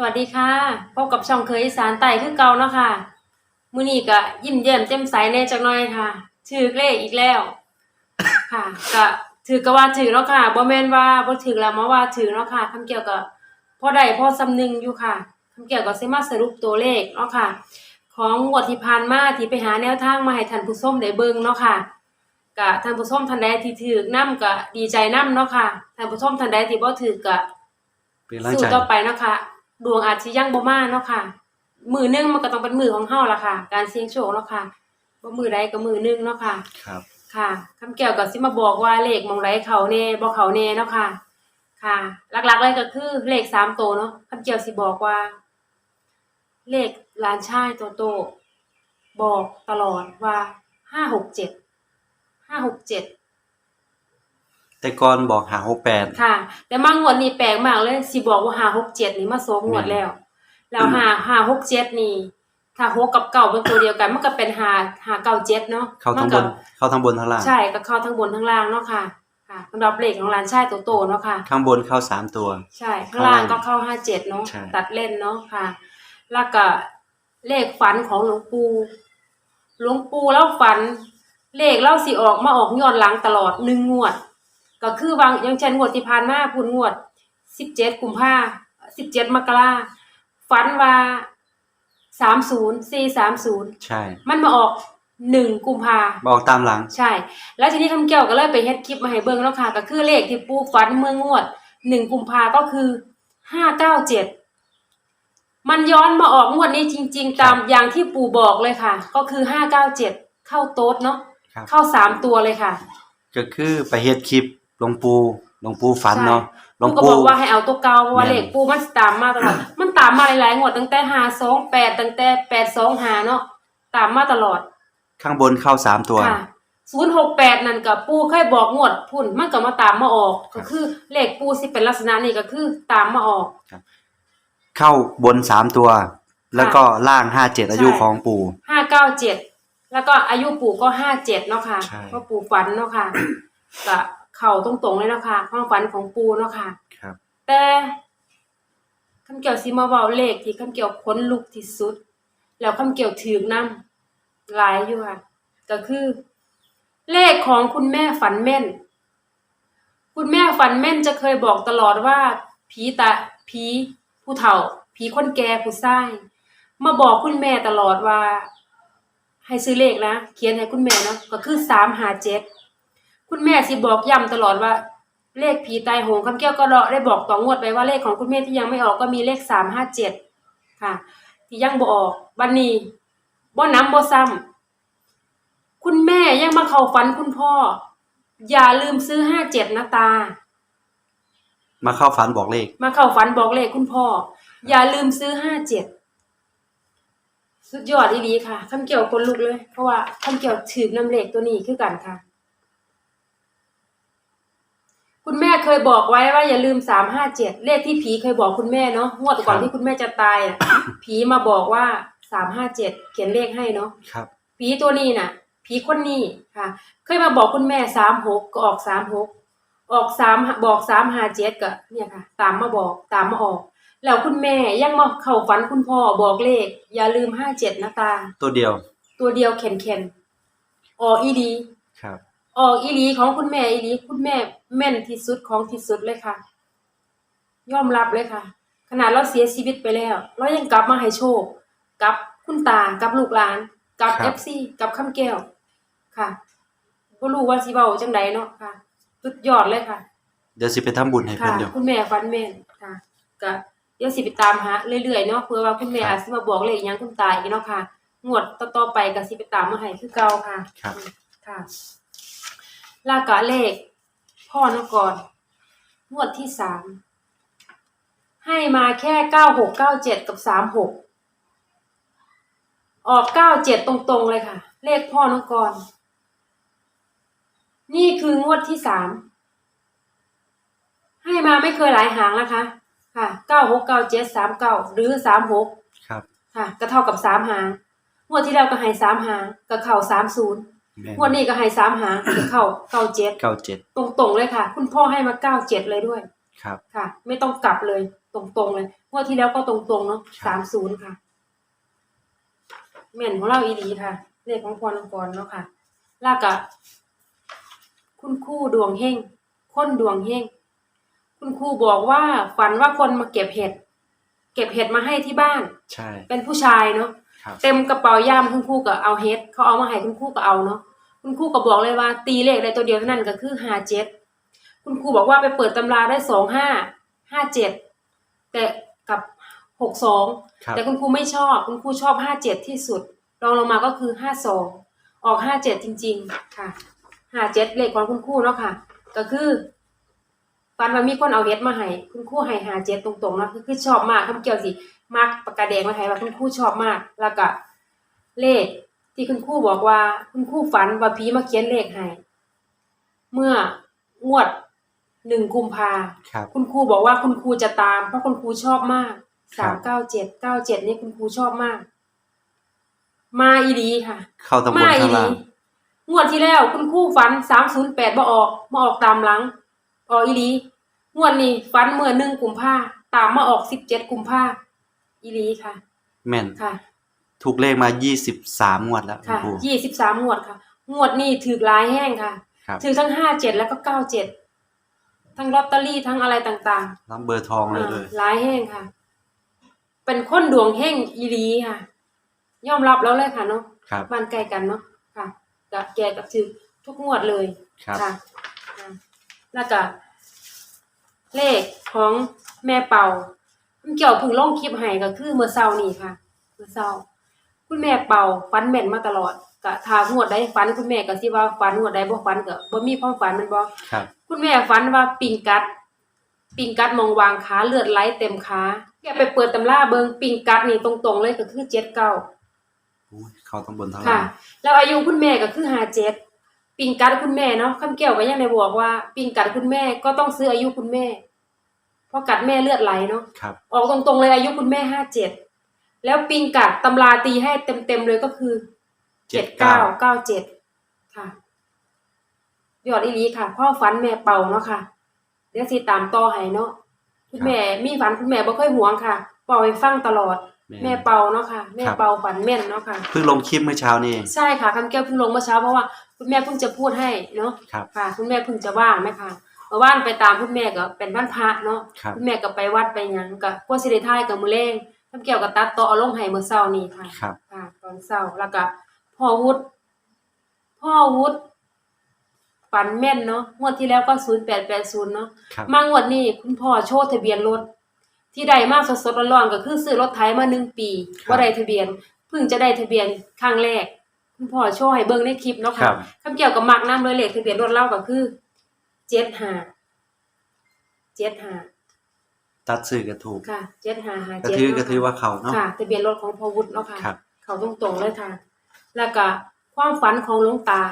สวัสดีค่ะพบกับช่องเคยอีสานไต่คือเก่าเนาะค่ะมื้อนี้ก็ยิ้มแย้มแจ่มใสแน่จักหน่อยค่ะถือเลขอีกแล้ว ค่ะก็ถือก็ว่าถือเนาะค่ะบ่แม่นว่าบ่ถือแล้วมาว่าถือเนาะค่ะคำเกี่ยวกับพอได้พอสำนึงอยู่ค่ะคำเกี่ยวกับสิมาสรุปตัวเลขเนาะค่ะ ของงวดที่ผ่านมาที่ไปหาแนวทางมาให้ท่านผู้ชมได้เบิ่งเนาะค่ะก็ท่านผู้ชมท่านใดที่ถือนํก็ดีใจนํเนาะค่ะท่านผู้ชมท่านใดที่บ่ถือก็เป็นร่างสู้ใจต่อไปเนาะค่ะ ดวงอาจสิยังบ่มาเนาะค่ะ มือหนึงมันก็ต้องเป็นมือของเฮาล่ะค่ะ การเสี่ยงโชคเนาะค่ะบ่มือใดก็มือหนึงเนาะค่ะ ครับ ค่ะคำแก้วก็สิมาบอกว่าเลขหมองไรเขาแน่บ่เขาแน่เนาะค่ะ ค่ะ หลักๆเลยก็คือเลขสามตัวเนาะคำแก้วสิบอกว่า เลขหลานชายตัวโตบอกตลอดว่าห้าหกเจ็ดห้าหกเจ็ด แต่ก่อนบอกหาหกแปดค่ะ แต่มางวดนี้แปลกมากเลย สิบอกว่าหาหกเจ็ดนี่มาสองงวดแล้ว แล้วหาหาหกเจ็ดนี่ ถ้าหกกับเก่าเป็นตัวเดียวกันมันก็เป็นหาหาเก่าเจ็ดเนาะเข้าทั้งบมันนก็เข้าทั้งบนทั้งล่างใช่ก็เข้าทั้งบนทั้งล่างเนาะค่ะค่ะสำหรับเลขของร้านชายโตโตเนาะค่ะ ข้างบนเข้าสามตัว ใช่ข้างล่างก็เข้าห้าเจ็ดเนาะใช่ตัดเล่นเนาะค่ะ แล้วก็เลขฝันของหลวงปู่หลวงปู่แล้วฝัน เลขเล่าสิออกมาออกย้อนหลังตลอดหนึ่งงวด ก็คือบางอยังเช่นงวดที่ผ่านมาพูนงวดสิบเจ็ดกุมภาสิบเจ็ดมกราฝันว่าสามศูนย์สี่สามศูนย์ใช่ มันมาออกหนึ่งกุมภาบอกตามหลัง ใช่ แล้วทีนี้คำเกี่ยวก็เลยไปเฮ็ดคลิปมาให้เบิ่งแล้วค่ะ ก็คือเลขที่ปูฝันเมื่องวดหนึ่งกุมภาก็คือห้าเก้าเจ็ดมันย้อนมาออกงวดนี้จริง ๆ ตามอย่างที่ปู่บอกเลยค่ะ ก็คือห้าเก้าเจ็ดเข้าโต๊ดเนาะครับเข้าสามตัวเลยค่ะ ก็คือไปเฮ็ดคลิป หลวงปู่หลวงปู่ฝันใช่เนาะหลวงปู่ก็ปู่ บอกว่าให้เอาตัวเก่าเพราะว่าแม่น เลขปูมันตามมาตลอด มันตามมาหลายๆงวดตั้งแต่ห้าสองแปดตั้งแต่แปดสองหาเนาะตามมาตลอดข้างบนเข้าสามตัว ค่ะศูนย์หกแปดนั่นกับปูเคยบอกงวดพุ่นมันก็มาตามมาออก ครับก็คือเลขปูสิเป็นลักษณะนี้ก็คือตามมาออก เข้าบนสามตัว แล้วก็ล่างห้าเจ็ดอายุใช่ของปู่ ห้าเก้าเจ็ดแล้วก็อายุปู่ก็ห้าเจ็ดเนาะค่ะใช่ เพราะปู่ฝันเนาะค่ะ ก็ เข่าตรงๆเลยเนาะค่ะความฝันของปู่เนาะค่ะ ครับ แต่คำเกี่ยวสิมาเว้าเลขที่คำเกี่ยวขนลุกที่สุด แล้วคำเกี่ยวถือกนํหลายอยู่ค่ะ ก็คือ เลขของคุณแม่ฝันแม่น คุณแม่ฝันแม่นจะเคยบอกตลอดว่า ผีตาผีผู้เฒ่า ผีคนแก่ผู้ชายมาบอกคุณแม่ตลอดว่า ให้ซื้อเลขนะเขียนให้คุณแม่เนาะก็คือสามหาเจ็ด คุณแม่สิบอกย้ำตลอดว่า เลขผีตายโหงคำเกี้ยวก็ได้บอกต่องวดไปว่าเลขของคุณแม่ที่ยังไม่ออกก็มีเลขสามห้าเจ็ดค่ะ ที่ยังบ่ออกบันนี้บ่น้ำบ่ซ้ำคุณแม่ยังมาเข้าฝันคุณพ่อ อย่าลืมซื้อห้าเจ็ดนะตา มาเข้าฝันบอกเลข มาเข้าฝันบอกเลขคุณพ่อ อย่าลืมซื้อห้าเจ็ดสุดยอดดีๆค่ะคำเกี่ยวคนลุกเลย เพราะว่าคำเกี่ยวถือนำเลขตัวนี้คือกันค่ะ คุณแม่เคยบอกไว้ว่าอย่าลืมสามห้าเจ็ดเลขที่ผีเคยบอกคุณแม่เนาะงวดก่อนครับที่คุณแม่จะตายอะ ผีมาบอกว่าสามห้าเจ็ดเขียนเลขให้เนาะครับ ผีตัวนี้น่ะ ผีคนนี้ค่ะ เคยมาบอกคุณแม่สามหกก็ออกสามหกออกสามบอกสามห้าเจ็ดก็เนี่ยค่ะ ตามมาบอกตามมาออกแล้วคุณแม่ยังมาเข้าฝันคุณพ่อบอกเลข อย่าลืมห้าเจ็ดนะตา ตัวเดียว ตัวเดียวเข็นเข็นออกอีดี ครับ ออกอีหลีของคุณแม่อีหลีคุณแม่แม่นที่สุดของที่สุดเลยค่ะ ยอมรับเลยค่ะ ขนาดเราเสียชีวิตไปแล้ว เรายังกลับมาให้โชค กับคุณตากับลูกหลาน กับครัเอบ ฟซีกับคำแก้ว ค่ะก็รู้ว่าสิเว้าจังใดเนาะค่ะ สุดยอดเลยค่ะ เดี๋ยวสิไปทำบุญให้เพิ่ค่ะนเดี๋ยว คุณแม่ฟันแม่นค่ะก็เดี๋ยวสิไปตามหาเรื่อยๆเนาะเพื่อว่าคุณแม่ครับอาจสิมาบอกเลขอิหยังคุณตาอีกเนาะค่ะงวดต่อๆไปก็สิไปตามมาให้คือเก่าค่ะครับ ค่ะ ลากะเลข พ่อนกรงวดที่สามให้มาแค่เก้าหกเก้าเจ็ดกับสามหกออกเก้าเจ็ดตรงๆเลยค่ะ เลขพ่อนกร นี่คืองวดที่สามให้มาไม่เคยหลายหางนะคะ ค่ะเก้าหกเก้าเจ็ดสามเก้าหรือสามหกครับ ค่ะ ก็เท่ากับสามหางงวดที่แล้วก็ให้สามหางก็เข่าสามศูนย์แม่น งวดนี้ก็ให้สามหางก็เข้าเก้าเจ็ดเก้าเจ็ดตรงๆเลยค่ะ คุณพ่อให้มาเก้าเจ็ดเลยด้วย ครับ ค่ะ ไม่ต้องกลับเลยตตรงๆเลยงวดที่แล้วก็ตรงๆเนาะสามศูนย์ค่ะแม่นของเราอีดีค่ะเลขของพรนกรเนาะค่ะแลากะคุณครูดวงเฮงคนดวงเฮงคุณครูบอกว่าฝันว่าคนมาเก็บเห็ด เก็บเห็ดมาให้ที่บ้าน ใช่ เป็นผู้ชายเนาะครับเต็มกระเป๋าย่ามคุณครูก็เอาเฮ็ดเขาเอามาให้คุณครูก็เอาเนาะ คุณครูก็บอกเลยว่า ตีเลขได้ตัวเดียวเท่านั้นก็คือห้าเจ็ดคุณครูบอกว่าไปเปิดตำราได้สองห้าห้าเจ็ดแต่กับหกสองครับ แต่คุณครูไม่ชอบ คุณครูชอบห้าเจ็ดที่สุดรองลงมาก็คือห้าสองออกห้าเจ็ดจริง ๆ ค่ะห้าเจ็ดเลขของคุณครูเนาะค่ะ ก็คือฟันว่ามีคนเอาเฮ็ดมาให้คุณครูให้หาเจ็ดตรงๆเนาะคือคือชอบมากคำเกี่ยวสิมากปากกาแดงมาให้ว่าคุณครูชอบมาก แล้วก็เลข ที่คุณครูบอกว่า คุณครูฝันว่าผีมาเขียนเลขให้เมื่องวดหนึ่งกุมภาครับ คุณครูบอกว่าคุณครูจะตาม เพราะคุณครูชอบมากสามเก้าเจ็ดเก้าเจ็ดนี่คุณครูชอบมาก มาอีดีค่ะ เข้าตำบลมาอีข้างดีล่าง งวดที่แล้วคุณครู่ฝันสามศูนย์แปดมาออกมาออกตามหลัง ออกอีหลี งวดนี้ฝันเมื่อหนึ่งกุมภาตามมาออกสิบเจ็ดกุมภาอีหลีค่ะ แม่น ค่ะ ถูกเลขมายี่สิบสามงวดแล้วคุณค่ะครู ยี่สิบสามงวดค่ะ งวดนี้ถือหลายแห้งค่ะ ครับ ถือทั้งห้าเจ็ดแล้วก็เก้าเจ็ด ทั้งลอตเตอรี่ทั้งอะไรต่างรับเบอร์ทองๆเลยเลยอ่าหลายแห้งค่ะ เป็นคนดวงแห้งอีหลีค่ะ ยอมรับแล้วเลยค่ะเนาะ ครับ บ้านใกล้กันเนาะ ค่ะกับแกกับถือทุกงวดเลย ครับ ค่ะอ่าแล้วก็เลขของแม่เป่าคุณเกี่ยวเพึ่งลงคลิปให้ก็คือเมื่อเช้านี่ค่ะ เมื่อเช้า คุณแม่เป่าฟันแม่นมาตลอดก็ถ้างวดใดฟันคุณแม่ก็สิว่าฟันงวดใดบ่ฟันก็บ่มีความฝันแมันบ่ครับ คุณแม่ฝันว่าปิงกัด ปิงกัดมองวางขาเลือดไหลเต็มขาแกไปเปิดตำราเบิงปิงกัดนี่ตรงๆเลยก็คือ79อุ้ยเข้าตำบลข้างค่ะล่างแล้วอายุคุณแม่ก็คือหาเจ็ดปิงกัดคุณแม่เนาะคำเกี่ยวก็ยังได้บอกว่า ปิงกัดคุณแม่ก็ต้องซื้ออายุคุณแม่ เพราะกัดแม่เลือดไหลเนาะครับออกตรงๆเลยอายุคุณแม่ห้าเจ็ด แล้วปิงกัดตำราตีให้เต็มๆเลยก็คือเจ็ดเก้าเก้าเจ็ดค่ะยอดอีหลีค่ะ พ่อฝันแม่เป่าเนาะค่ะเดี๋ยวสิตามต่อให้เนาะคุณแม่มีฝันคุณแม่บ่เคยหวงค่ะเป่าให้ฟังตลอด แม่เป่าเนาะค่ะ แม่เป่าฝันแม่นเนาะค่ะเพิ่งลงคลิปเมื่อเช้านี่เองใช่ค่ะคำแก้วเพิ่งลงเมื่อเช้าเพราะว่าคุณแม่เพิ่งจะพูดให้เนาะครับค่ะ คุณแม่เพิ่งจะว่างไหมคะเมื่อว่านไปตามคุณแม่ก็เป็นบ้านพระเนาะครับคุณแม่ก็ไปวัดไปหยังก็กว่าสิได้ทายกับมือเล่ง คำแก้วก็ตัดต่อเอาลงให้เมื่อเช้านี้ค่ะครับ ค่ะ ตอนเช้าแล้วก็พ่อวุฒิพ่อวุฒิฝันแม่นเนาะงวดที่แล้วก็ศูนย์แปดแปดศูนย์เนาะครับ มางวดนี้คุณพ่อโชว์ทะเบียนรถ ที่ได้มาสดๆร้อนๆก็คือซื้อรถไถมาหนึ่งปีว่าได้ทะเบียนเพิ่งจะได้ทะเบียนครั้งแรก คุณพ่อโชว์ให้เบิ่งในคลิปเนาะครัค่ะบคำเกี่ยวกับมักน้ำเลยเลขทะเบียนรถเล่าก็คือเจ็ดห้าเจ็ดห้า ตัดสื่อก็ถูกค่ะเจ็ดห้าห้าก็เจ็ดถือก็ถือว่าเขาเนาะค่ะทะเบียนรถของพ่อวุฒิเนาะค่ะครับ เขาตรงๆเลยค่ะ แล้วก็ความฝันของหลวงตา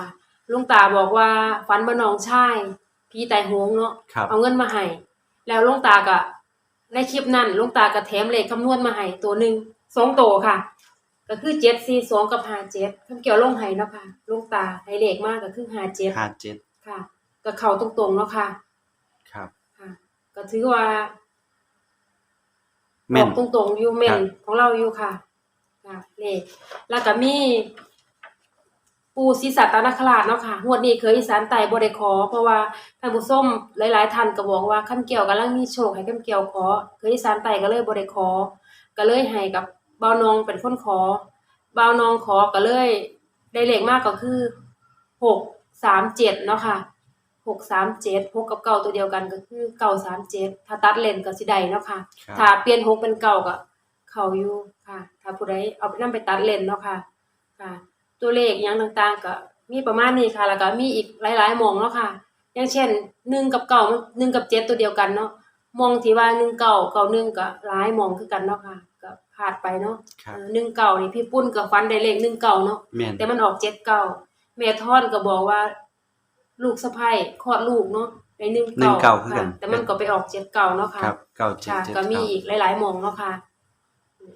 หลวงตาบอกว่าฝันว่าน้องชายพี่ตายโหงเนาะครับ เอาเงินมาให้แล้วหลวงตาก็ในคลิปนั้นหลวงตาก็แถมเลขคำนวณมาให้ตัวหนึ่งสองตัวค่ะ ก็คือเจ็ดสี่สองกับห้าเจ็ดคำเกี่ยวลงให้เนาะค่ะหลวงตาให้เลขมากก็คือห้าเจ็ดห้าเจ็ดค่ะ ก็เข้าตรงๆเนาะค่ะ ครับ ค่ะก็ถือว่า แม่นออกตรงๆอยู่แม่ครันบของเราอยู่ค่ะค่ะเลขแล้วก็มีปู่ศรีสัตนคราชเนาะค่ะงวดนี้เคยอีสานใต้บ่ได้ขอ เพราะว่าท่านผู้ชมหลายๆท่านก็บอกว่าคำเกี่ยวกำลังมีโชคให้คำเกี่ยวขอ เคยอีสานใต้ก็เลยบ่ได้ขอ ก็เลยให้กับบ่าวนองเป็นคนขอบ่าวนองขอก็เลย ได้เลขมากก็คือหกสามเจ็ดเนาะค่ะ หกสามเจ็ดหกกับเก้าตัวเดียวกันก็คือเก้าสามเจ็ดถ้าตัดเลนก็สิได้เนาะค่ะ ครับ ถ้าเปลี่ยนหกเป็นเก่าก็เขาอยู่ค่ะ ถ้าผู้ใดเอาไปนำไปตัดเลนเนาะค่ะค่ะ ตัวเลขอหยังต่างๆก็มีประมาณนี้ค่ะ แล้วก็มีอีกหลายๆหมองเนาะค่ะ อย่างเช่นหนึ่งกับเก่าหนึ่งกับเจ็ดตัวเดียวกันเนาะมองที่ว่าหนึ่งเก่าเก่าหนึ่งก็หลายหมองคือกันเนาะค่ะก็พลาดไปเนาะครับ เออหนึ่งเก่านี่พี่ปุ้นก็ฟันได้เลขหนึ่งเก่าเนาะ แม่นแต่มันออกเจ็ดเก่าแม่ทอนก็บอกว่า ลูกสะใภ้คลอดลูกเนาะได้หนึ่งหนึ่งเก่าคือกัค่ะน แต่มันก็ไปออกเจ็ดเก่าเนาะค่ะครับเก้าเจ็ดค่ะ เจ็ดก็มีเก้า อีกหลายๆหมองเนาะค่ะ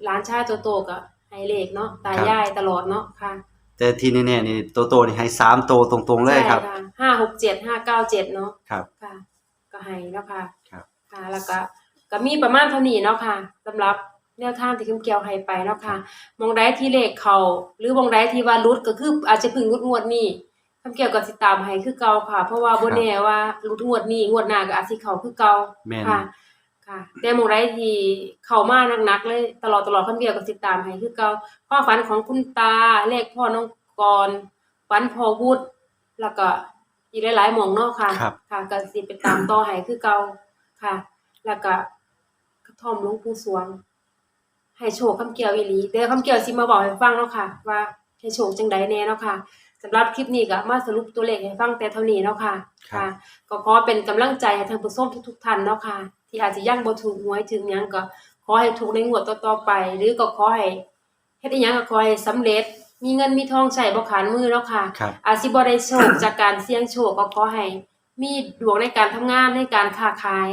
ร้านชายโตๆก็ให้เลขเนาะตายายตลอดเนาะค่ะแต่ที่แน่ๆนี่โตโตนี่ให้สามโตตรงๆเลยครับ ใช่ะห้าหกเจ็ดห้าเก้าเจ็ดเนาะครับ ค่ะ ก็ให้เนาะค่ะครับ ค่ะ แล้วก็ก็มีประมาณเท่านี้เนาะค่ะสำหรับแนวทางที่คำเกี่ยวให้ไปเนาะค่ะมองใดที่เลขเขาหรือมองใดที่ว่ารุดก็คืออาจจะเพึ่งรุดงวดนี้ คำเกี่ยวกับสิตามให้คือเก่าค่ะ เพราะว่าบ่แน่ว่ารุดงวดนี้งวดหน้าก็อาจสิเข้าคือเก่าแม่นค่ะ ค่ะแต่มองใดที่เข้ามาหนักๆเลยตลอดตลอดคำเกี่ยวกับสิตามให้คือเก่าความฝันของคุณตาเลขพ่อน้องกรฝันพ่อวุฒิแล้วก็อีกหลายๆหม่องเนาะค่ะครับค่ะก็สิไปตามต่อให้คือเก่าค่ะ แล้วก็กระท่อมหลวงปู่สวงให้โชคคำเกี่ยวอีหลีเดี๋ยวคำเกี่ยวสิมาบอกให้ฟังเนาะค่ะ ว่าให้โชคจังใดแน่เนาะค่ะ สำหรับคลิปนี้ก็มาสรุปตัวเลขให้ฟังแต่เท่านี้เนาะค่ะครับค่ะ ก็ขอเป็นกำลังใจให้ท่านผู้ชมทุกๆท่านเนาะค่ะ ที่อาจจะยังบ่ถูกหวยถึงหยังก็ขอให้ถูกในงวดต่อๆไป หรือก็ขอให้เฮ็ดอีหยังก็ขอให้สำเร็จ มีเงินมีทองใช้บ่ขาดมือเนาะค่ะ ครับ อาจสิบ่ได้โชคจากการเสี่ยงโชคก็ขอให้มีดวงในการทำงานในการค้าขาย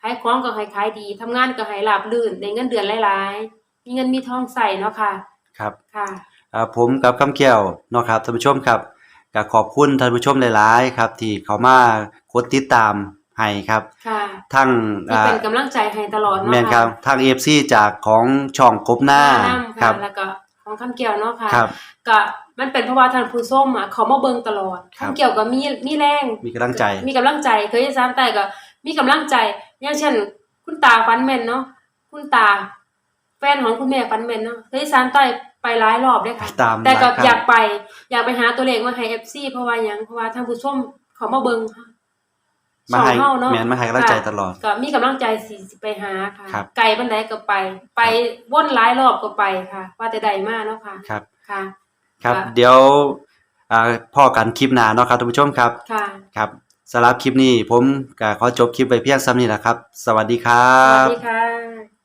ขายของก็ให้ขายดีทำงานก็ให้ราบรื่นได้เงินเดือนหลายๆ มีเงินมีทองใส่เนาะค่ะ ครับ ค่ะอ่า ผมกับคำเกี่ยวเนาะครับท่านผู้ชมครับก็ขอบคุณท่านผู้ชมหลายๆครับ ที่เขามากดติดตามให้ครับค่ะทั้งที่อ่าเป็นกำลังใจให้ตลอดเนาะแม่นครับทาง FC จากของช่องกบหน้าค่ะครับแล้วก็ของคำเกี่ยวเนาะค่ะครับก็มันเป็นเพราะว่าท่านผู้ส้มอะเขามาเบิ่งตลอดครับคำเกี่ยวก็มีมีแรงมีกำลังใจ มีกำลังใจเคยสามแต่ก็มีกำลังใจอย่างเช่น คุณตาฟันแม่นเนาะคุณตาแฟนของคุณแม่ฟันแม่นเนาะเคยสามใต้ ไปหลายรอบเลยค่ะ ตามแต่ก็หลายครั้ง อยากไป อยากไปหาตัวเลขมาให้ FC เพราะว่าหยังเพราะว่าท่านผู้ชมเขามาเบิ่งค่ะมาให้ช่องเฮาเนาะแม่นมาให้กำลังใจตลอด ก็มีกำลังใจสิสิไปหาค่ะ ครับ ไกลบันไดก็ไป ไปวนหลายรอบก็ไปค่ะ ว่าแต่ใดมาเนาะค่ะครับ ค่ะ ครับ ค่ะ เดี๋ยวอ่าพ่อกันคลิปหน้าเนาะครับท่านผู้ชมครับ ค่ะ ครับสำหรับคลิปนี้ผมก็ขอจบคลิปไปเพียงซ้ำนี้แหละครับ สวัสดีครัสวัสบ ดีค่ะ